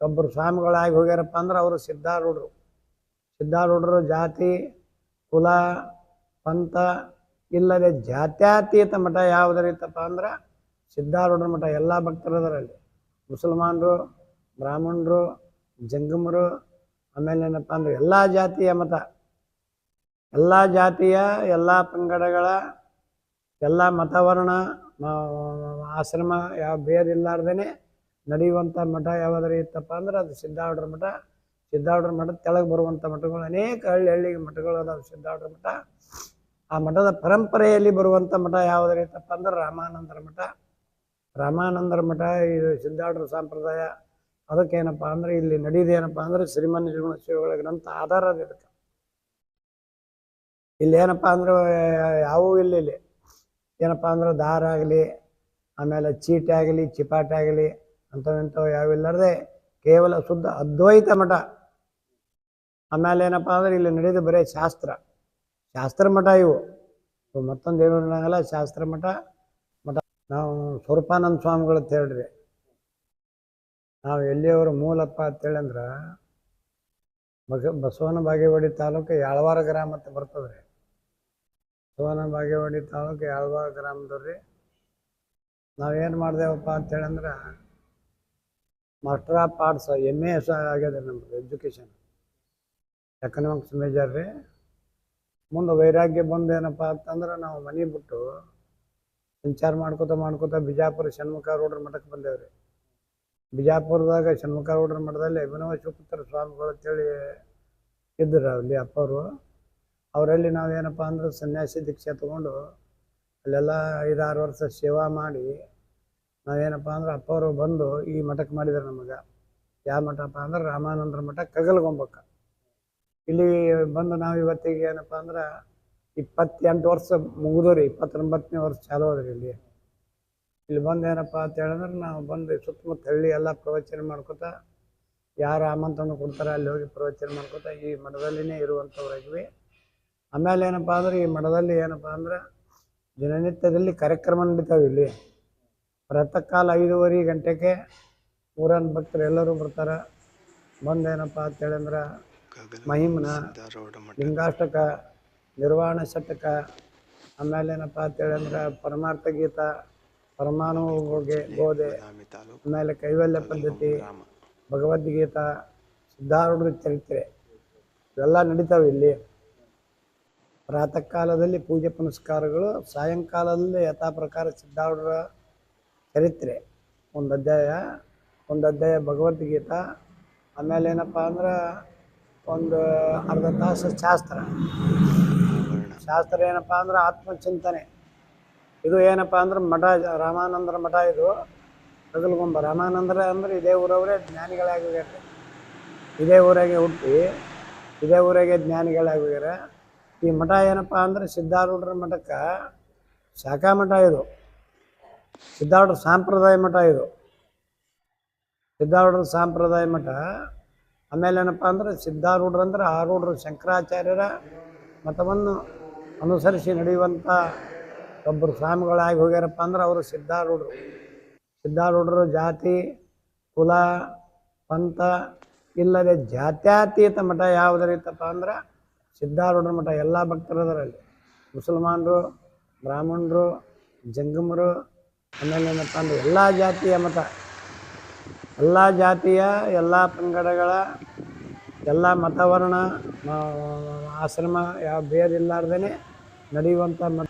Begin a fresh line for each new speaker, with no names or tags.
ಒಬ್ಬರು ಸ್ವಾಮಿಗಳಾಗಿ ಹೋಗ್ಯಾರಪ್ಪ ಅಂದ್ರೆ ಅವರು ಸಿದ್ಧಾರೂಢರು. ಸಿದ್ಧಾರೂಢರು ಜಾತಿ, ಕುಲ, ಪಂಥ ಇಲ್ಲದೆ ಜಾತ್ಯಾತೀತ ಮಠ ಯಾವುದರಿತ್ತಪ್ಪ ಅಂದ್ರೆ ಸಿದ್ಧಾರೂಢರ ಮಠ. ಎಲ್ಲ ಭಕ್ತರು ಅದರಲ್ಲಿ ಮುಸಲ್ಮಾನರು, ಬ್ರಾಹ್ಮಣರು, ಜಂಗಮರು, ಆಮೇಲೆ ಏನಪ್ಪ ಅಂದ್ರೆ ಎಲ್ಲ ಜಾತಿಯ ಮತ ಎಲ್ಲ ಜಾತಿಯ, ಎಲ್ಲ ಪಂಗಡಗಳ, ಎಲ್ಲ ಮತವರ್ಣ ಆಶ್ರಮ, ಯಾವ ಬೇರಿಲ್ಲಾರ್ದೇನೆ ನಡೆಯುವಂಥ ಮಠ ಯಾವುದರ ಇತ್ತಪ್ಪ ಅಂದ್ರೆ ಅದು ಸಿದ್ಧಾವಡ್ರ ಮಠ. ಸಿದ್ಧಾವಡ್ರ ಮಠದ ಕೆಳಗೆ ಬರುವಂಥ ಮಠಗಳು, ಅನೇಕ ಹಳ್ಳಿ ಹಳ್ಳಿ ಮಠಗಳು ಅದಾವೆ ಸಿದ್ಧಾವಡ್ರ ಮಠ. ಆ ಮಠದ ಪರಂಪರೆಯಲ್ಲಿ ಬರುವಂಥ ಮಠ ಯಾವುದರ ಇತ್ತಪ್ಪ ಅಂದ್ರೆ ರಾಮಾನಂದರ ಮಠ. ರಾಮಾನಂದರ ಮಠ ಇದು ಸಿದ್ಧಾವಡ್ರ ಸಂಪ್ರದಾಯ. ಅದಕ್ಕೇನಪ್ಪ ಅಂದ್ರೆ ಇಲ್ಲಿ ನಡೆಯೋದೇನಪ್ಪ ಅಂದ್ರೆ ಶ್ರೀಮನ್ ನಿರ್ಗುಣ ಶಿವಗಳ ಗ್ರಂಥ ಆಧಾರ ಅದ ಇದಕ್ಕೆ. ಇಲ್ಲಿ ಏನಪ್ಪ ಅಂದ್ರೆ ಯಾವೂ ಇಲ್ಲಿ ಏನಪ್ಪ ಅಂದ್ರೆ ದಾರ ಆಗಲಿ, ಆಮೇಲೆ ಚೀಟಿ ಆಗಲಿ, ಚಿಪಾಟಿ ಆಗಲಿ ಅಂಥವಿಂಥವು ಯಾವಿಲ್ಲದೆ ಕೇವಲ ಶುದ್ಧ ಅದ್ವೈತ ಮಠ. ಆಮೇಲೆ ಏನಪ್ಪ ಅಂದ್ರೆ ಇಲ್ಲಿ ನಡೆದು ಬರೀ ಶಾಸ್ತ್ರ. ಶಾಸ್ತ್ರ ಮಠ ಇವು. ಮತ್ತೊಂದು ಏನು ಅನ್ನಂಗಿಲ್ಲ ಶಾಸ್ತ್ರ ಮಠ. ಮಠ ನಾವು ಸ್ವರೂಪಾನಂದ ಸ್ವಾಮಿಗಳು ಅಂತ ಹೇಳ್ರಿ. ನಾವು ಎಲ್ಲಿಯವರು ಮೂಲಪ್ಪ ಅಂತೇಳಿ ಅಂದ್ರೆ ಬಸ ಬಸವನ ಬಾಗೇವಾಡಿ ತಾಲೂಕು ಯಾಳವಾರ ಗ್ರಾಮ ಅಂತ ಬರ್ತದ್ರಿ. ಬಸವನ ಬಾಗೇವಾಡಿ ತಾಲೂಕು ಯಾಳವಾರ ಗ್ರಾಮದವ್ರಿ. ನಾವೇನು ಮಾಡ್ದೇವಪ್ಪ ಅಂತೇಳಿ ಅಂದ್ರೆ master of arts M A S ಆಗ್ಯದ ನಮ್ದು ಎಜುಕೇಷನ್ ಎಕನಾಮಿಕ್ಸ್ ಮೇಜರ್ ರೀ ಮುಂದೆ ವೈರಾಗ್ಯ ಬಂದು ಏನಪ್ಪ ಅಂತಂದ್ರೆ ನಾವು ಮನೆ ಬಿಟ್ಟು ಸಂಚಾರ ಮಾಡ್ಕೋತ ಮಾಡ್ಕೋತ ಬಿಜಾಪುರ ಷಣ್ಮುಖ ರೋಡ್ರ ಮಠಕ್ಕೆ ರೀ ಬಿಜಾಪುರದಾಗ ಷಣ್ಮುಖ ರೋಡ್ರ ಮಠದಲ್ಲಿ ಅಭಿನವ ಶಿವಪುತ್ರ ಸ್ವಾಮಿಗಳು ಅಂತೇಳಿ ಇದ್ದರು ಅಲ್ಲಿ ಅಪ್ಪವರು ಅವರಲ್ಲಿ ನಾವೇನಪ್ಪ ಅಂದ್ರೆ ಸನ್ಯಾಸಿ ದೀಕ್ಷೆ ತಗೊಂಡು ಅಲ್ಲೆಲ್ಲ ಐದಾರು ವರ್ಷ ಸೇವಾ ಮಾಡಿ ನಾವೇನಪ್ಪ ಅಂದ್ರೆ ಅಪ್ಪವರು ಬಂದು ಈ ಮಠಕ್ಕೆ ಮಾಡಿದ್ರು ನಮಗೆ. ಯಾವ ಮಠಪ್ಪ ಅಂದ್ರೆ ರಾಮಾನಂದ್ರ ಮಠ ಕಗಲ್ಗೊಂಬಕ್ಕ. ಇಲ್ಲಿ ಬಂದು ನಾವು ಇವತ್ತಿಗೆ ಏನಪ್ಪ ಅಂದ್ರೆ ಇಪ್ಪತ್ತೆಂಟು ವರ್ಷ ಮುಗಿದೋರಿ, ಇಪ್ಪತ್ತೊಂಬತ್ತನೇ ವರ್ಷ ಚಾಲು ಅದ್ರಿ ಇಲ್ಲಿ. ಇಲ್ಲಿ ಬಂದು ಏನಪ್ಪ ಅಂತ ಹೇಳಿದ್ರೆ ನಾವು ಬಂದು ಸುತ್ತಮುತ್ತ ಹಳ್ಳಿ ಎಲ್ಲ ಪ್ರವಚನ ಮಾಡ್ಕೊತ, ಯಾರು ಆಮಂತ್ರಣ ಕೊಡ್ತಾರೆ ಅಲ್ಲಿ ಹೋಗಿ ಪ್ರವಚನ ಮಾಡ್ಕೊತ ಈ ಮಠದಲ್ಲಿನೇ ಇರುವಂಥವ್ರಾಗಿವಿ. ಆಮೇಲೆ ಏನಪ್ಪ ಅಂದ್ರೆ ಈ ಮಠದಲ್ಲಿ ಏನಪ್ಪ ಅಂದ್ರೆ ದಿನನಿತ್ಯದಲ್ಲಿ ಕಾರ್ಯಕ್ರಮ ನಡೀತಾವೆ ಇಲ್ಲಿ ಪ್ರಾತಃ ಕಾಲ ಐದೂವರೆ ಗಂಟೆಗೆ ಊರನ್ ಭಕ್ತರು ಎಲ್ಲರೂ ಬರ್ತಾರೆ. ಬಂದು ಏನಪ್ಪಾ ಅಂತ ಹೇಳಿದ್ರೆ ಮಹಿಮನ ಲಿಂಗಾಷ್ಟಕ ನಿರ್ವಾಣ ಶತಕ ಆಮೇಲೆ ಏನಪ್ಪ ಅಂತ ಹೇಳಿದ್ರೆ ಪರಮಾರ್ಥ ಗೀತ ಪರಮಾಣು ಹೋಗಿ ಗೋದೆ ಆಮೇಲೆ ಕೈವಲ್ಯ ಪದ್ಧತಿ ಭಗವದ್ಗೀತ ಸಿದ್ಧಾರೂಢ ಚರಿತ್ರೆ. ಇವೆಲ್ಲ ನಡೀತಾವೆ ಇಲ್ಲಿ. ಪ್ರಾತಃ ಕಾಲದಲ್ಲಿ ಪೂಜೆ ಪುನಸ್ಕಾರಗಳು ಸಾಯಂಕಾಲದಲ್ಲಿ ಯಥಾ ಪ್ರಕಾರ ಸಿದ್ಧಾರೂಢರ ಚರಿತ್ರೆ ಒಂದು ಅಧ್ಯಾಯ ಒಂದು ಅಧ್ಯಾಯ ಭಗವದ್ಗೀತ, ಆಮೇಲೆ ಏನಪ್ಪ ಅಂದ್ರೆ ಒಂದು ಅರ್ಧ ತಾಸು ಶಾಸ್ತ್ರ. ಶಾಸ್ತ್ರ ಏನಪ್ಪ ಅಂದ್ರೆ ಆತ್ಮಚಿಂತನೆ. ಇದು ಏನಪ್ಪ ಅಂದ್ರೆ ಮಠ, ರಾಮಾನಂದರ ಮಠ ಇದು. ಹಗಲ್ಗೊಂಬ. ರಾಮಾನಂದರ ಅಂದ್ರೆ ಇದೇ ಊರವರೇ ಜ್ಞಾನಿಗಳಾಗಿ ಹೋಗ್ಯಾರ ಇದೇ ಊರಾಗೆ ಹುಟ್ಟಿ, ಇದೇ ಊರಾಗೆ ಜ್ಞಾನಿಗಳಾಗಿ ಹೋಗ್ಯಾರ ಈ ಮಠ ಏನಪ್ಪ ಅಂದ್ರೆ ಸಿದ್ಧಾರೂಢರ ಮಠಕ್ಕೆ ಶಾಖಾ ಮಠ ಇದು. ಸಿದ್ಧಾರೂಢ ಸಾಂಪ್ರದಾಯ ಮಠ ಇದು. ಸಿದ್ಧಾರೂಢರ ಸಾಂಪ್ರದಾಯ ಮಠ, ಆಮೇಲೆ ಏನಪ್ಪ ಅಂದರೆ ಸಿದ್ಧಾರೂಢರು ಅಂದ್ರೆ ಆರೂಢರು, ಶಂಕರಾಚಾರ್ಯರ ಮತವನ್ನು ಅನುಸರಿಸಿ ನಡೆಯುವಂಥ ಒಬ್ಬರು ಸ್ವಾಮಿಗಳಾಗಿ ಹೋಗ್ಯಾರಪ್ಪ ಅಂದ್ರೆ ಅವರು ಸಿದ್ಧಾರೂಢರು. ಸಿದ್ಧಾರೂಢರು ಜಾತಿ, ಕುಲ, ಪಂಥ ಇಲ್ಲದೆ ಜಾತ್ಯಾತೀತ ಮಠ ಯಾವುದರಿತ್ತಪ್ಪ ಅಂದ್ರೆ ಸಿದ್ಧಾರೂಢರ ಮಠ. ಎಲ್ಲ ಭಕ್ತರದರಲ್ಲಿ ಮುಸಲ್ಮಾನರು, ಬ್ರಾಹ್ಮಣರು, ಜಂಗಮರು ಆಮೇಲೆ ಏನಪ್ಪ ಅಂದ್ರೆ ಎಲ್ಲ ಜಾತಿಯ ಮತ. ಎಲ್ಲ ಜಾತಿಯ, ಎಲ್ಲ ಪಂಗಡಗಳ, ಎಲ್ಲ ಮತವರ್ಣ ಆಶ್ರಮ, ಯಾವ ಬೇರಿಲ್ಲಾರ್ದೇ ನಡೆಯುವಂಥ ಮಠ